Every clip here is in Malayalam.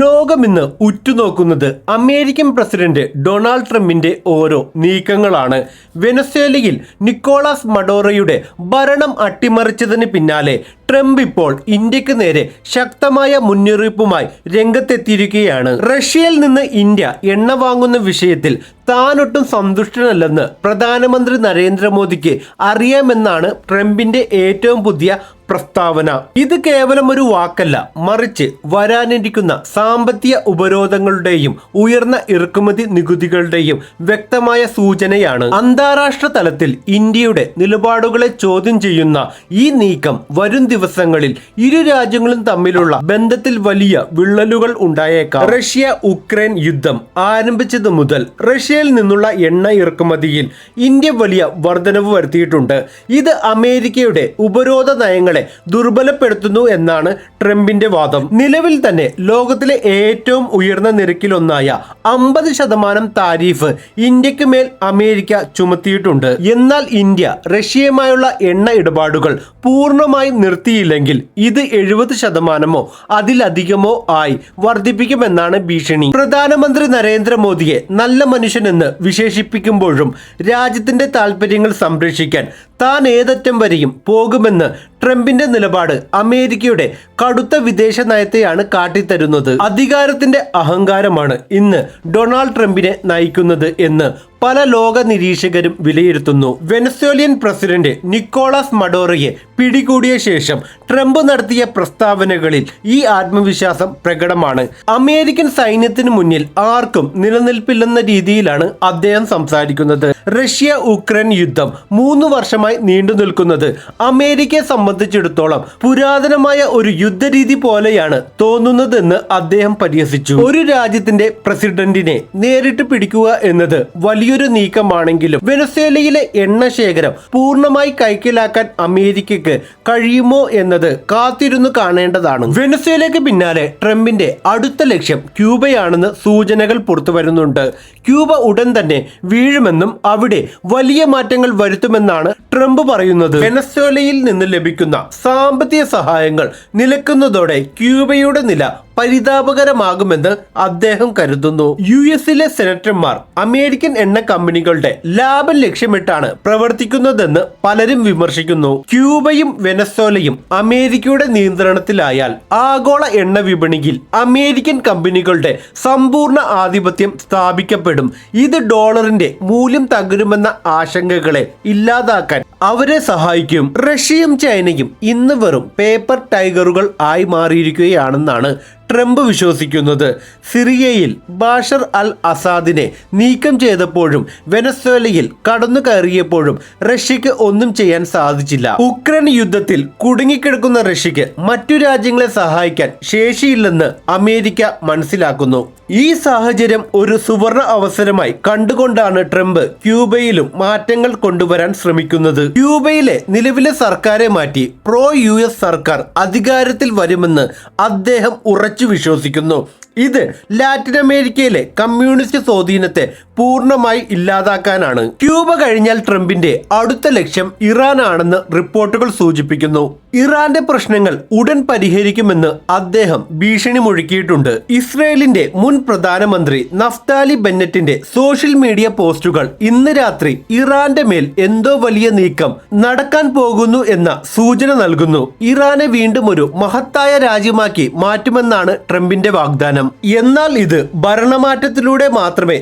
ലോകം ഇന്ന് ഉറ്റുനോക്കുന്നത് അമേരിക്കൻ പ്രസിഡന്റ് ഡൊണാൾഡ് ട്രംപിന്റെ ഓരോ നീക്കങ്ങളാണ്. വെനസ്വേലയിൽ നിക്കോളാസ് മഡോറയുടെ ഭരണം അട്ടിമറിച്ചതിന് പിന്നാലെ ട്രംപ് ഇപ്പോൾ ഇന്ത്യയ്ക്ക് നേരെ ശക്തമായ മുന്നറിയിപ്പുമായി രംഗത്തെത്തിയിരിക്കുകയാണ്. റഷ്യയിൽ നിന്ന് ഇന്ത്യ എണ്ണ വാങ്ങുന്ന വിഷയത്തിൽ താനൊട്ടും സന്തുഷ്ടനല്ലെന്ന് പ്രധാനമന്ത്രി നരേന്ദ്രമോദിക്ക് അറിയാമെന്നാണ് ട്രംപിന്റെ ഏറ്റവും പുതിയ പ്രസ്താവന. ഇത് കേവലം ഒരു വാക്കല്ല. മറിച്ച് വരാനിരിക്കുന്ന സാമ്പത്തിക ഉപരോധങ്ങളുടെയും ഉയർന്ന ഇറക്കുമതി നികുതികളുടെയും വ്യക്തമായ സൂചനയാണ് അന്താരാഷ്ട്ര തലത്തിൽ ഇന്ത്യയുടെ നിലപാടുകളെ ചോദ്യം ചെയ്യുന്ന ഈ നീക്കം വരും ദിവസങ്ങളിൽ ഇരു രാജ്യങ്ങളും തമ്മിലുള്ള ബന്ധത്തിൽ വലിയ വിള്ളലുകൾ ഉണ്ടായേക്കാം. റഷ്യ ഉക്രൈൻ യുദ്ധം ആരംഭിച്ചത് മുതൽ റഷ്യയിൽ നിന്നുള്ള എണ്ണ ഇറക്കുമതിയിൽ ഇന്ത്യ വലിയ വർധനവ് വരുത്തിയിട്ടുണ്ട്. ഇത് അമേരിക്കയുടെ ഉപരോധ നയങ്ങളെ ദുർബലപ്പെടുത്തുന്നു എന്നാണ് ട്രംപിന്റെ വാദം. നിലവിൽ തന്നെ ലോകത്തിലെ ഏറ്റവും ഉയർന്ന നിരക്കിലൊന്നായ അമ്പത് ശതമാനം താരിഫ് ഇന്ത്യയ്ക്ക് മേൽ അമേരിക്ക ചുമത്തിയിട്ടുണ്ട്. എന്നാൽ ഇന്ത്യ റഷ്യയുമായുള്ള എണ്ണ ഇടപാടുകൾ പൂർണമായി നിർത്തിയില്ലെങ്കിൽ ഇത് എഴുപത് ശതമാനമോ അതിലധികമോ ആയി വർദ്ധിപ്പിക്കുമെന്നാണ് ഭീഷണി. പ്രധാനമന്ത്രി നരേന്ദ്രമോദിയെ നല്ല മനുഷ്യനെന്ന് വിശേഷിപ്പിക്കുമ്പോഴും രാജ്യത്തിന്റെ താൽപ്പര്യങ്ങൾ സംരക്ഷിക്കാൻ താൻ ഏതറ്റം വരെയും പോകുമെന്ന് ട്രംപിന്റെ നിലപാട് അമേരിക്കയുടെ കടുത്ത വിദേശ നയത്തെയാണ് കാട്ടിത്തരുന്നത്. അധികാരത്തിന്റെ അഹങ്കാരമാണ് ഇന്ന് ഡൊണാൾഡ് ട്രംപിനെ നയിക്കുന്നത് എന്ന് പല ലോക നിരീക്ഷകരും വിലയിരുത്തുന്നു. വെനസ്വേലിയൻ പ്രസിഡന്റ് നിക്കോളാസ് മഡോറയെ പിടികൂടിയ ശേഷം ട്രംപ് നടത്തിയ പ്രസ്താവനകളിൽ ഈ ആത്മവിശ്വാസം പ്രകടമാണ്. അമേരിക്കൻ സൈന്യത്തിന് മുന്നിൽ ആർക്കും നിലനിൽപ്പില്ലെന്ന രീതിയിലാണ് അദ്ദേഹം സംസാരിക്കുന്നത്. റഷ്യ ഉക്രൈൻ യുദ്ധം മൂന്ന് വർഷമായി നീണ്ടു നിൽക്കുന്നത് അമേരിക്കയെ സംബന്ധിച്ചിടത്തോളം പുരാതനമായ ഒരു യുദ്ധരീതി പോലെയാണ് തോന്നുന്നതെന്ന് അദ്ദേഹം പരിഹസിച്ചു. ഒരു രാജ്യത്തിന്റെ പ്രസിഡന്റിനെ നേരിട്ട് പിടിക്കുക എന്നത് വലിയൊരു നീക്കമാണെങ്കിലും വെനസ്വേലയിലെ എണ്ണ ശേഖരം പൂർണമായി കൈക്കലാക്കാൻ അമേരിക്കക്ക് കഴിയുമോ എന്നത് കാത്തിരുന്നു കാണേണ്ടതാണ്. വെനസ്വേലയ്ക്ക് പിന്നാലെ ട്രംപിന്റെ അടുത്ത ലക്ഷ്യം ക്യൂബയാണെന്ന് സൂചനകൾ പുറത്തു വരുന്നുണ്ട്. ക്യൂബ ഉടൻ തന്നെ വീഴുമെന്നും അവിടെ വലിയ മാറ്റങ്ങൾ വരുത്തുമെന്നാണ് ട്രംപ് പറയുന്നത്. വെനസ്വേലയിൽ നിന്ന് ലഭിക്കുന്ന സാമ്പത്തിക സഹായങ്ങൾ നിലക്കുന്നതോടെ ക്യൂബയുടെ നില പരിതാപകരമാകുമെന്ന് അദ്ദേഹം കരുതുന്നു. യു എസിലെ സെനറ്റർമാർ അമേരിക്കൻ എണ്ണ കമ്പനികളുടെ ലാഭം ലക്ഷ്യമിട്ടാണ് പ്രവർത്തിക്കുന്നതെന്ന് പലരും വിമർശിക്കുന്നു. ക്യൂബയും വെനസോലയും അമേരിക്കയുടെ നിയന്ത്രണത്തിലായാൽ ആഗോള എണ്ണ വിപണിയിൽ അമേരിക്കൻ കമ്പനികളുടെ സമ്പൂർണ ആധിപത്യം സ്ഥാപിക്കപ്പെടും. ഇത് ഡോളറിന്റെ മൂല്യം തകരുമെന്ന ആശങ്കകളെ ഇല്ലാതാക്കാൻ അവരെ സഹായിക്കും. റഷ്യയും ചൈനയും ഇന്ന് വെറും പേപ്പർ ടൈഗറുകൾ ആയി മാറിയിരിക്കുകയാണെന്നാണ് ട്രംപ് വിശ്വസിക്കുന്നത് സിറിയയിൽ ബാഷർ അൽ അസാദിനെ നീക്കം ചെയ്തപ്പോഴും വെനസ്വേലയിൽ കടന്നു കയറിയപ്പോഴും റഷ്യക്ക് ഒന്നും ചെയ്യാൻ സാധിച്ചില്ല. ഉക്രൈൻ യുദ്ധത്തിൽ കുടുങ്ങിക്കിടക്കുന്ന റഷ്യക്ക് മറ്റു രാജ്യങ്ങളെ സഹായിക്കാൻ ശേഷിയില്ലെന്ന് അമേരിക്ക മനസ്സിലാക്കുന്നു. ഈ സാഹചര്യം ഒരു സുവർണ അവസരമായി കണ്ടുകൊണ്ടാണ് ട്രംപ് ക്യൂബയിലും മാറ്റങ്ങൾ കൊണ്ടുവരാൻ ശ്രമിക്കുന്നത്. ക്യൂബയിലെ നിലവിലെ സർക്കാരെ മാറ്റി പ്രോ യു സർക്കാർ അധികാരത്തിൽ വരുമെന്ന് അദ്ദേഹം ഉറച്ചു വിശ്വസിക്കുന്നു ഇത് ലാറ്റിൻ അമേരിക്കയിലെ കമ്മ്യൂണിസ്റ്റ് സ്വാധീനത്തെ പൂർണമായി ഇല്ലാതാക്കാനാണ്. ക്യൂബ കഴിഞ്ഞാൽ ട്രംപിന്റെ അടുത്ത ലക്ഷ്യം ഇറാൻ ആണെന്ന് റിപ്പോർട്ടുകൾ സൂചിപ്പിക്കുന്നു. ഇറാന്റെ പ്രശ്നങ്ങൾ ഉടൻ പരിഹരിക്കുമെന്ന് അദ്ദേഹം ഭീഷണി മുഴക്കിയിട്ടുണ്ട്. ഇസ്രയേലിന്റെ മുൻ പ്രധാനമന്ത്രി നഫ്താലി ബെന്നറ്റിന്റെ സോഷ്യൽ മീഡിയ പോസ്റ്റുകൾ ഇന്ന് രാത്രി ഇറാന്റെ മേൽ എന്തോ വലിയ നീക്കം നടക്കാൻ പോകുന്നു എന്ന സൂചന നൽകുന്നു. ഇറാനെ വീണ്ടും ഒരു മഹത്തായ രാജ്യമാക്കി മാറ്റുമെന്നാണ് ട്രംപിന്റെ വാഗ്ദാനം. എന്നാൽ ഇത് ഭരണമാറ്റത്തിലൂടെ മാത്രമേ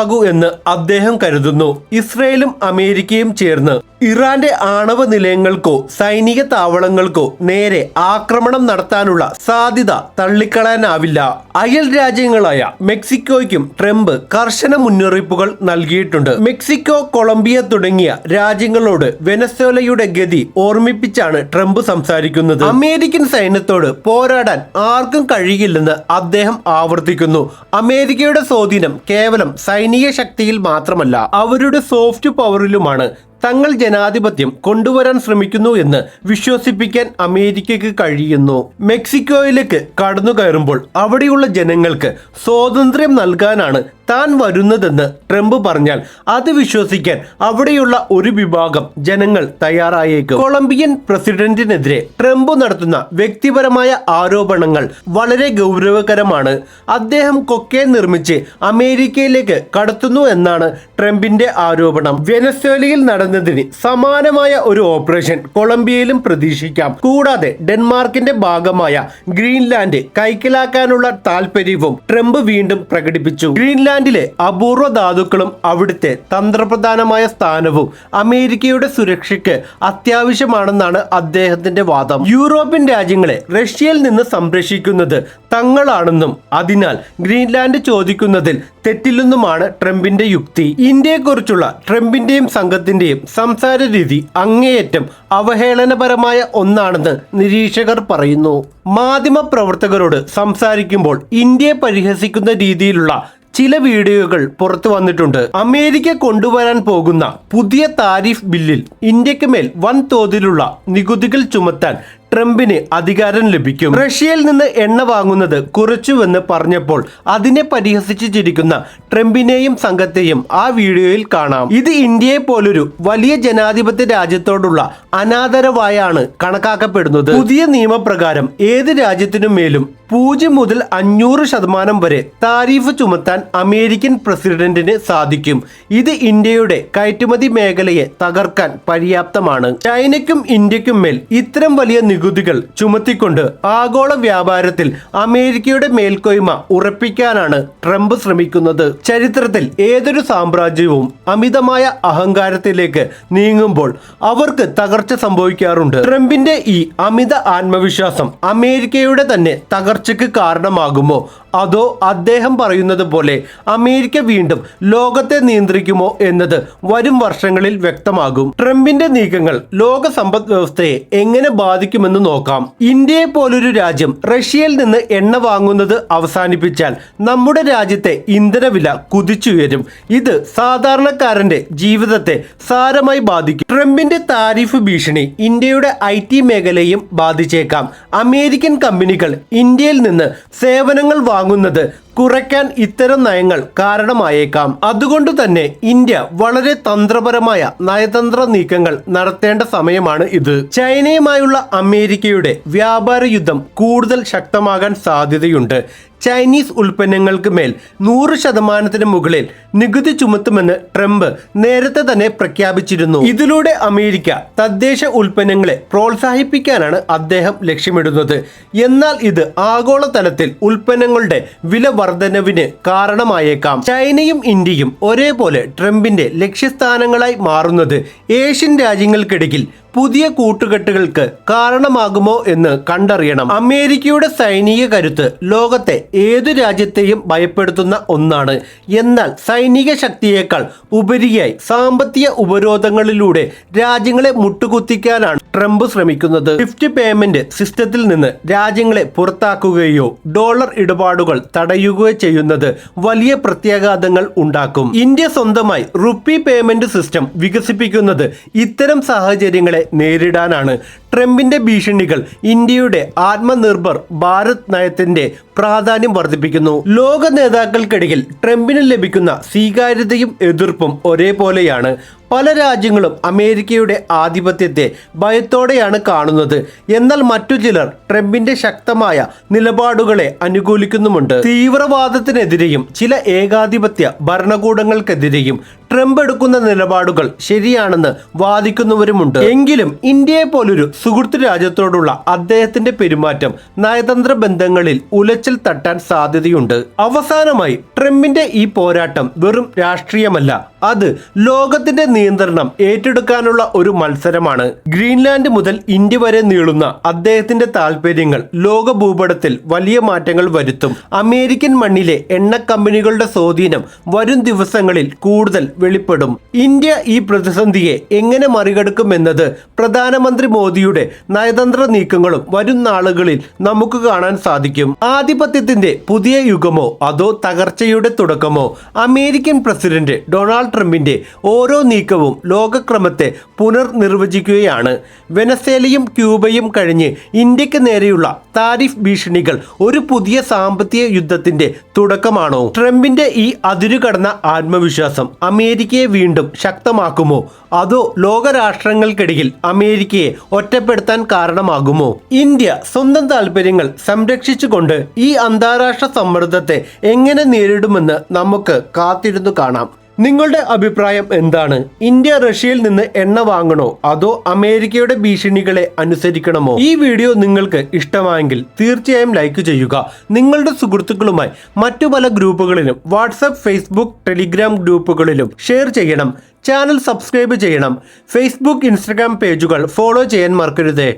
സാധ്യമാകൂ എന്ന് അദ്ദേഹം കരുതുന്നു. ഇസ്രയേലും അമേരിക്കയും ചേർന്ന് ഇറാന്റെ ആണവ നിലയങ്ങൾക്കോ സൈനിക താവളങ്ങൾക്കോ നേരെ ആക്രമണം നടത്താനുള്ള സാധ്യത തള്ളിക്കളയാനാവില്ല. അയൽ രാജ്യങ്ങളായ മെക്സിക്കോയ്ക്കും ട്രംപ് കർശന മുന്നറിയിപ്പുകൾ നൽകിയിട്ടുണ്ട്. മെക്സിക്കോ കൊളംബിയ തുടങ്ങിയ രാജ്യങ്ങളോട് വെനസ്വേലയുടെ ഗതി ഓർമ്മിപ്പിച്ചാണ് ട്രംപ് സംസാരിക്കുന്നത്. അമേരിക്കൻ സൈന്യത്തോട് പോരാടാൻ ആർക്കും കഴിയില്ലെന്ന് അദ്ദേഹം ആവർത്തിക്കുന്നു. അമേരിക്കയുടെ സ്വാധീനം കേവലം സൈനിക ശക്തിയിൽ മാത്രമല്ല അവരുടെ സോഫ്റ്റ് പവറിലുമാണ് തങ്ങൾ ജനാധിപത്യം കൊണ്ടുവരാൻ ശ്രമിക്കുന്നു എന്ന് വിശ്വസിപ്പിക്കാൻ അമേരിക്കയ്ക്ക് കഴിയുന്നു. മെക്സിക്കോയിലേക്ക് കടന്നു കയറുമ്പോൾ അവിടെയുള്ള ജനങ്ങൾക്ക് സ്വാതന്ത്ര്യം നൽകാനാണ് താൻ വരുന്നതെന്ന് ട്രംപ് പറഞ്ഞാൽ അത് വിശ്വസിക്കാൻ അവിടെയുള്ള ഒരു വിഭാഗം ജനങ്ങൾ തയ്യാറായേക്കും. കൊളംബിയൻ പ്രസിഡന്റിനെതിരെ ട്രംപ് നടത്തുന്ന വ്യക്തിപരമായ ആരോപണങ്ങൾ വളരെ ഗൗരവകരമാണ്. അദ്ദേഹം കൊക്കെ നിർമ്മിച്ച് അമേരിക്കയിലേക്ക് കടത്തുന്നു എന്നാണ് ട്രംപിന്റെ ആരോപണം. വെനസ്വേലയിൽ നടന്നതിന് സമാനമായ ഒരു ഓപ്പറേഷൻ കൊളംബിയയിലും പ്രതീക്ഷിക്കാം. കൂടാതെ ഡെൻമാർക്കിന്റെ ഭാഗമായ ഗ്രീൻലാൻഡ് കൈക്കലാക്കാനുള്ള താൽപര്യവും ട്രംപ് വീണ്ടും പ്രകടിപ്പിച്ചു. ഗ്രീൻലാൻഡിലെ അപൂർവ ധാതുക്കളും അവിടുത്തെ തന്ത്രപ്രധാനമായ സ്ഥാനവും അമേരിക്കയുടെ സുരക്ഷയ്ക്ക് അത്യാവശ്യമാണെന്നാണ് അദ്ദേഹത്തിന്റെ വാദം. യൂറോപ്യൻ രാജ്യങ്ങളെ റഷ്യയിൽ നിന്ന് സംരക്ഷിക്കുന്നത് തങ്ങളാണെന്നും അതിനാൽ ഗ്രീൻലാൻഡ് ചോദിക്കുന്നതിൽ തെറ്റില്ലെന്നുമാണ് ട്രംപിന്റെ യുക്തി. ഇന്ത്യയെക്കുറിച്ചുള്ള ട്രംപിന്റെയും സംഘത്തിന്റെയും സംസാര രീതി അങ്ങേയറ്റം അവഹേളനപരമായ ഒന്നാണെന്ന് നിരീക്ഷകർ പറയുന്നു. മാധ്യമ പ്രവർത്തകരോട് സംസാരിക്കുമ്പോൾ ഇന്ത്യയെ പരിഹസിക്കുന്ന രീതിയിലുള്ള ചില വീഡിയോകൾ പുറത്തു വന്നിട്ടുണ്ട്. അമേരിക്ക കൊണ്ടുവരാൻ പോകുന്ന പുതിയ താരിഫ് ബില്ലിൽ ഇന്ത്യയ്ക്ക് മേൽ വൻതോതിലുള്ള നികുതികൾ ചുമത്താൻ ട്രംപിന് അധികാരം ലഭിക്കും. റഷ്യയിൽ നിന്ന് എണ്ണ വാങ്ങുന്നത് കുറച്ചുവെന്ന് പറഞ്ഞപ്പോൾ അതിനെ പരിഹസിച്ച് ചിരിക്കുന്ന ട്രംപിനെയും സംഘത്തെയും ആ വീഡിയോയിൽ കാണാം. ഇത് ഇന്ത്യയെ പോലൊരു വലിയ ജനാധിപത്യ രാജ്യത്തോടുള്ള അനാദരവായാണ് കണക്കാക്കപ്പെടുന്നത്. പുതിയ നിയമപ്രകാരം ഏത് രാജ്യത്തിനും മേലും പൂജ്യം മുതൽ അഞ്ഞൂറ് ശതമാനം വരെ താരിഫ് ചുമത്താൻ അമേരിക്കൻ പ്രസിഡന്റിന് സാധിക്കും. ഇത് ഇന്ത്യയുടെ കയറ്റുമതി മേഖലയെ തകർക്കാൻ പര്യാപ്തമാണ്. ചൈനയ്ക്കും ഇന്ത്യക്കും മേൽ ഇത്തരം വലിയ നികുതികൾ ചുമത്തിക്കൊണ്ട് ആഗോള വ്യാപാരത്തിൽ അമേരിക്കയുടെ മേൽക്കോയ്മ ഉറപ്പിക്കാനാണ് ട്രംപ് ശ്രമിക്കുന്നത്. ചരിത്രത്തിൽ ഏതൊരു സാമ്രാജ്യവും അമിതമായ അഹങ്കാരത്തിലേക്ക് നീങ്ങുമ്പോൾ അവർക്ക് തകർച്ച സംഭവിക്കാറുണ്ട്. ട്രംപിന്റെ ഈ അമിത ആത്മവിശ്വാസം അമേരിക്കയുടെ തന്നെ തകർച്ചയ്ക്ക് കാരണമാകുമോ? അതോ അദ്ദേഹം പറയുന്നത് പോലെ അമേരിക്ക വീണ്ടും ലോകത്തെ നിയന്ത്രിക്കുമോ എന്നത് വരും വർഷങ്ങളിൽ വ്യക്തമാകും. ട്രംപിന്റെ നീക്കങ്ങൾ ലോക സമ്പദ് വ്യവസ്ഥയെ എങ്ങനെ ബാധിക്കുമെന്ന് നോക്കാം. ഇന്ത്യയെ പോലൊരു രാജ്യം റഷ്യയിൽ നിന്ന് എണ്ണ വാങ്ങുന്നത് അവസാനിപ്പിച്ചാൽ നമ്മുടെ രാജ്യത്തെ ഇന്ധനവില കുതിച്ചുയരും. ഇത് സാധാരണക്കാരന്റെ ജീവിതത്തെ സാരമായി ബാധിക്കും. ട്രംപിന്റെ താരിഫ് ഭീഷണി ഇന്ത്യയുടെ ഐ മേഖലയും ബാധിച്ചേക്കാം. അമേരിക്കൻ കമ്പനികൾ ഇന്ത്യയിൽ നിന്ന് സേവനങ്ങൾ വാങ്ങുന്നത് കുറയ്ക്കാൻ ഇത്തരം നയങ്ങൾ കാരണമായേക്കാം. അതുകൊണ്ട് തന്നെ ഇന്ത്യ വളരെ തന്ത്രപരമായ നയതന്ത്ര നീക്കങ്ങൾ നടത്തേണ്ട സമയമാണ് ഇത്. ചൈനയുമായുള്ള അമേരിക്കയുടെ വ്യാപാര യുദ്ധം കൂടുതൽ ശക്തമാകാൻ സാധ്യതയുണ്ട്. ചൈനീസ് ഉൽപ്പന്നങ്ങൾക്ക് മേൽ നൂറ് ശതമാനത്തിന് മുകളിൽ നികുതി ചുമത്തുമെന്ന് ട്രംപ് നേരത്തെ തന്നെ പ്രഖ്യാപിച്ചിരുന്നു. ഇതിലൂടെ അമേരിക്ക തദ്ദേശ ഉൽപ്പന്നങ്ങളെ പ്രോത്സാഹിപ്പിക്കാനാണ് അദ്ദേഹം ലക്ഷ്യമിടുന്നത്. എന്നാൽ ഇത് ആഗോളതലത്തിൽ ഉൽപ്പന്നങ്ങളുടെ വില വർധനവിന് കാരണമായേക്കാം. ചൈനയും ഇന്ത്യയും ഒരേപോലെ ട്രംപിന്റെ ലക്ഷ്യസ്ഥാനങ്ങളായി മാറുന്നത് ഏഷ്യൻ രാജ്യങ്ങൾക്കിടയിൽ പുതിയ കൂട്ടുകെട്ടുകൾക്ക് കാരണമാകുമോ എന്ന് കണ്ടറിയണം. അമേരിക്കയുടെ സൈനിക കരുത്ത് ലോകത്തെ ഏതു രാജ്യത്തെയും ഭയപ്പെടുത്തുന്ന ഒന്നാണ്. എന്നാൽ സൈനിക ശക്തിയേക്കാൾ ഉപരിയായി സാമ്പത്തിക ഉപരോധങ്ങളിലൂടെ രാജ്യങ്ങളെ മുട്ടുകുത്തിക്കാനാണ് ട്രംപ് ശ്രമിക്കുന്നത്. സ്വിഫ്റ്റ് പേയ്മെന്റ് സിസ്റ്റത്തിൽ നിന്ന് രാജ്യങ്ങളെ പുറത്താക്കുകയോ ഡോളർ ഇടപാടുകൾ തടയുകയോ ചെയ്യുന്നത് വലിയ പ്രത്യാഘാതങ്ങൾ ഉണ്ടാക്കും. ഇന്ത്യ സ്വന്തമായി റുപ്പി പേയ്മെന്റ് സിസ്റ്റം വികസിപ്പിക്കുന്നത് ഇത്തരം സാഹചര്യങ്ങളെ നേരിടാനാണ് ട്രംപിന്റെ ഭീഷണികൾ ഇന്ത്യയുടെ ആത്മനിർഭർ ഭാരത് നയത്തിന്റെ പ്രാധാന്യം വർദ്ധിപ്പിക്കുന്നു. ലോക നേതാക്കൾക്കിടയിൽ ട്രംപിന് ലഭിക്കുന്ന സ്വീകാര്യതയും എതിർപ്പും ഒരേപോലെയാണ്. പല രാജ്യങ്ങളും അമേരിക്കയുടെ ആധിപത്യത്തെ ഭയത്തോടെയാണ് കാണുന്നത്. എന്നാൽ മറ്റു ചിലർ ട്രംപിന്റെ ശക്തമായ നിലപാടുകളെ അനുകൂലിക്കുന്നുമുണ്ട്. തീവ്രവാദത്തിനെതിരെയും ചില ഏകാധിപത്യ ഭരണകൂടങ്ങൾക്കെതിരെയും ട്രംപ് എടുക്കുന്ന നിലപാടുകൾ ശരിയാണെന്ന് വാദിക്കുന്നവരുമുണ്ട്. എങ്കിലും ഇന്ത്യയെ പോലൊരു സുഹൃത്ത് രാജ്യത്തോടുള്ള അദ്ദേഹത്തിന്റെ പെരുമാറ്റം നയതന്ത്ര ബന്ധങ്ങളിൽ ഉലച്ചിൽ തട്ടാൻ സാധ്യതയുണ്ട്. അവസാനമായി ട്രംപിന്റെ ഈ പോരാട്ടം വെറും രാഷ്ട്രീയമല്ല അത് ലോകത്തിന്റെ നിയന്ത്രണം ഏറ്റെടുക്കാനുള്ള ഒരു മത്സരമാണ്. ഗ്രീൻലാൻഡ് മുതൽ ഇന്ത്യ വരെ നീളുന്ന അദ്ദേഹത്തിന്റെ താല്പര്യങ്ങൾ ലോക ഭൂപടത്തിൽ വലിയ മാറ്റങ്ങൾ വരുത്തും. അമേരിക്കൻ മണ്ണിലെ എണ്ണ കമ്പനികളുടെ സ്വാധീനം വരും ദിവസങ്ങളിൽ കൂടുതൽ വെളിപ്പെടും. ഇന്ത്യ ഈ പ്രതിസന്ധിയെ എങ്ങനെ മറികടക്കുമെന്നത് പ്രധാനമന്ത്രി മോദിയുടെ നയതന്ത്ര നീക്കങ്ങളും വരും നാളുകളിൽ നമുക്ക് കാണാൻ സാധിക്കും. ആധിപത്യത്തിന്റെ പുതിയ യുഗമോ അതോ തകർച്ചയുടെ തുടക്കമോ? അമേരിക്കൻ പ്രസിഡന്റ് ഡൊണാൾഡ് ട്രംപിന്റെ ഓരോ നീക്കവും ലോകക്രമത്തെ പുനർനിർവചിക്കുകയാണ്. വെനസേലയും ക്യൂബയും കഴിഞ്ഞ് ഇന്ത്യയ്ക്ക് നേരെയുള്ള താരിഫ് ഭീഷണികൾ ഒരു പുതിയ സാമ്പത്തിക യുദ്ധത്തിന്റെ തുടക്കമാണോ? ട്രംപിന്റെ ഈ അതിരുകടന്ന ആത്മവിശ്വാസം അമേരിക്കയെ വീണ്ടും ശക്തമാക്കുമോ? അതോ ലോകരാഷ്ട്രങ്ങൾക്കിടയിൽ അമേരിക്കയെ ഒറ്റപ്പെടുത്താൻ കാരണമാകുമോ? ഇന്ത്യ സ്വന്തം താല്പര്യങ്ങൾ സംരക്ഷിച്ചുകൊണ്ട് ഈ അന്താരാഷ്ട്ര സമ്മർദ്ദത്തെ എങ്ങനെ നേരിടുമെന്ന് നമുക്ക് കാത്തിരുന്നു കാണാം. നിങ്ങളുടെ അഭിപ്രായം എന്താണ്? ഇന്ത്യ റഷ്യയിൽ നിന്ന് എണ്ണ വാങ്ങണോ? അതോ അമേരിക്കയുടെ ഭീഷണികളെ അനുസരിക്കണമോ? ഈ വീഡിയോ നിങ്ങൾക്ക് ഇഷ്ടമായെങ്കിൽ തീർച്ചയായും ലൈക്ക് ചെയ്യുക. നിങ്ങളുടെ സുഹൃത്തുക്കളുമായി മറ്റു പല ഗ്രൂപ്പുകളിലും വാട്സപ്പ് ഫേസ്ബുക്ക് ടെലിഗ്രാം ഗ്രൂപ്പുകളിലും ഷെയർ ചെയ്യണം. ചാനൽ സബ്സ്ക്രൈബ് ചെയ്യണം. ഫേസ്ബുക്ക് ഇൻസ്റ്റഗ്രാം പേജുകൾ ഫോളോ ചെയ്യാൻ മറക്കരുതേ.